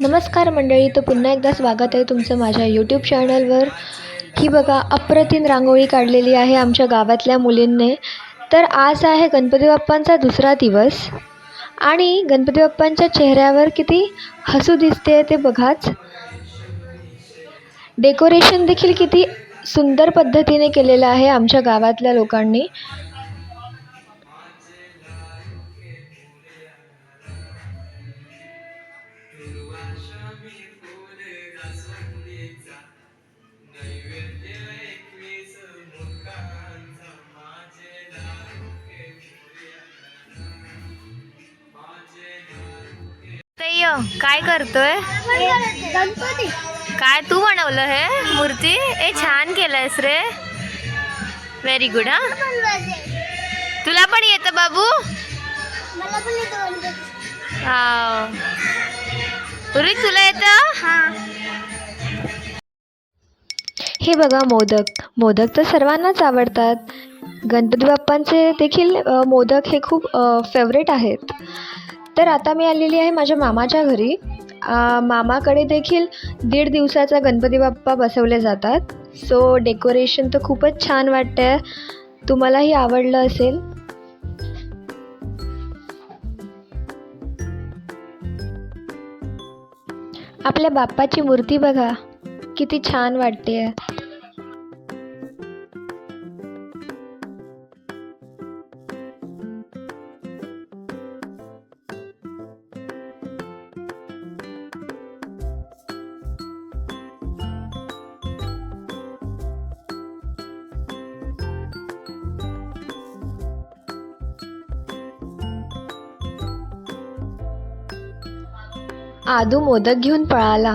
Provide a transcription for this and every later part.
नमस्कार मंडळी तर पुन्हा एकदा स्वागत आहे तुमचं माझ्या यूट्यूब चॅनलवर ही बघा अप्रतिम रांगोळी काढलेली आहे आमच्या गावातल्या मुलींनी. तर आज आहे गणपती बाप्पांचा दुसरा दिवस. आणि गणपती बाप्पांच्या चेहऱ्यावर किती हसू दिसते ते बघाच. डेकोरेशन देखील किती सुंदर पद्धतीने केलेलं आहे आमच्या गावातल्या लोकांनी. काय करतोय? गणपती. काय तू बनवलं हे? मूर्ती? ए छान केलंयस रे. व्हेरी गुड हा? तुला पण येतं बाबू? मला पण येतो गणपती. हा तुला हे. बघा मोदक. मोदक तर सर्वांनाच आवडतात. गणपती बाप्पांचे देखील मोदक हे खूप फेवरेट आहेत. तर आता मी आलेली आहे माझ्या मामाच्या घरी. मामाकडे देखील दीड दिवसाचा गणपती बाप्पा बसवले जातात. सो डेकोरेशन तर खूपच छान वाटतं तुम्हालाही आवडलं असेल. आपल्या बाप्पाची मूर्ती बघा. किती छान वाटते आहे आदू मोदक घेऊन पळाला.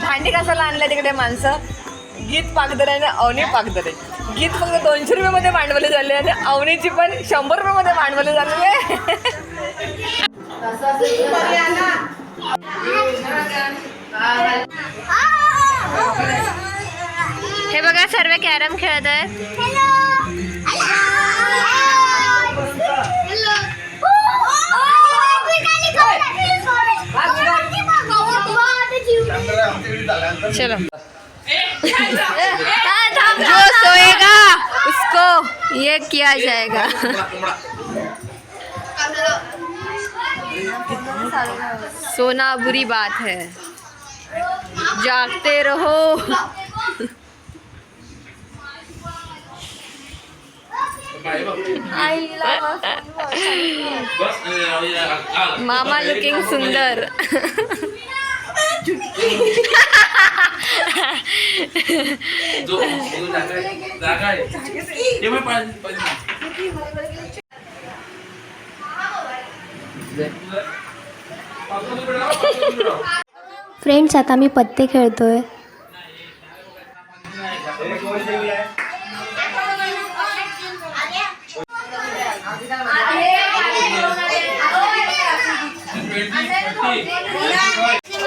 भांडी कसाला आणलं तिकडे माणसं. गीत पाकदरे आणि अवनी पाकदरे गीत फक्त दोनशे रुपयामध्ये मांडवले झाले आणि अवनीची पण शंभर रुपयामध्ये मांडवले झालेले हे बघा सर्व कॅरम खेळत आहेत. चलो। जो सोएगा, उसको ये किया जाएगा। सोना बुरी बात है। जागते रहो। मामा लुकिंग सुंदर। जो जागा आहे जागा आहे हे पण पाहिजे पाहिजे फ्रेंड्स आता मी पत्ते खेळतोय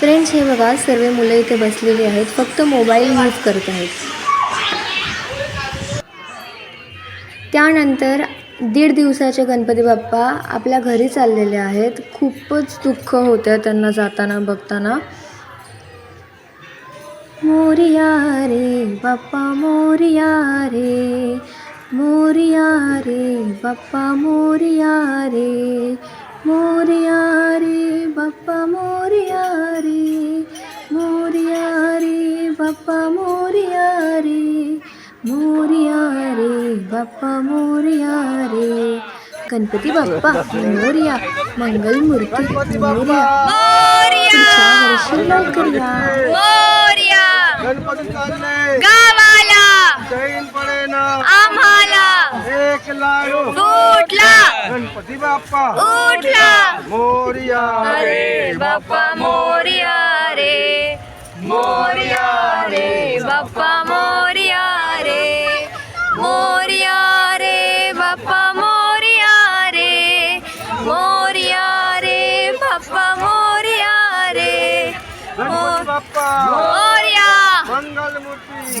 फ्रेंड्स हे बघा सर्व मुलं इथे बसलेली आहेत फक्त मोबाईल यूज करत आहेत. त्यानंतर दीड दिवसाचे गणपती बाप्पा आपल्या घरी चाललेले आहेत. खूपच दुःख होतं त्यांना जाताना बघताना. मोरिया रे बाप्पा मोरिया रे. मोरिया रे बाप्पा मोरिया रे. मोरिया रे बाप्पा मोरिया रे मोरिया रे बाप्पा मोरिया रे मोरिया रे बाप्पा मोरिया रे गणपती बाप्पा मोरिया मंगलमूर्ती मोरिया. पुढच्या वर्षी लवकर या मोरया! गणपती जैन पडेना आम्हाला एक लाडू। उठला। गणपती बाप्पा। उठला। मोरिया रे बाप्पा मोरया रे। मोरया रे। बाप्पा मोरया रे। मोरया रे। बाप्पा मोरया रे। मोरया रे। बाप्पा मोरया रे। मोरया। मंगलमूर्ती।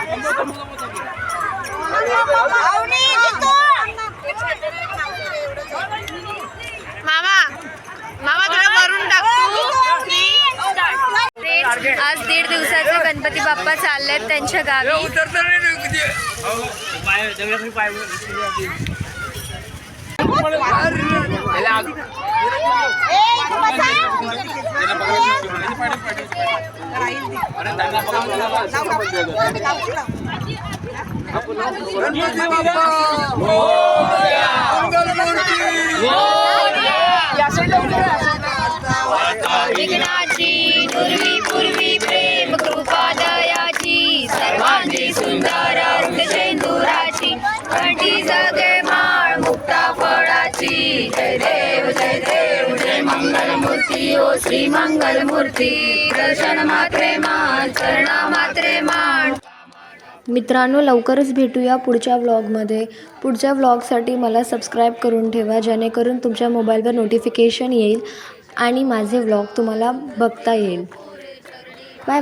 गणपती बाप्पा चाललेत त्यांच्या गावी. विघ्नाची पूर्वी पूर्वी श्री मंगल मूर्ती दर्शन मात्रे मान चरणा मात्रे मान मित्रांनो लवकरच भेटूया पुढच्या व्लॉगमध्ये पुढच्या व्लॉगसाठी मला सबस्क्राईब करून ठेवा जेणेकरून तुमच्या मोबाईलवर नोटिफिकेशन येईल आणि माझे व्लॉग तुम्हाला बघता येईल. Bye bye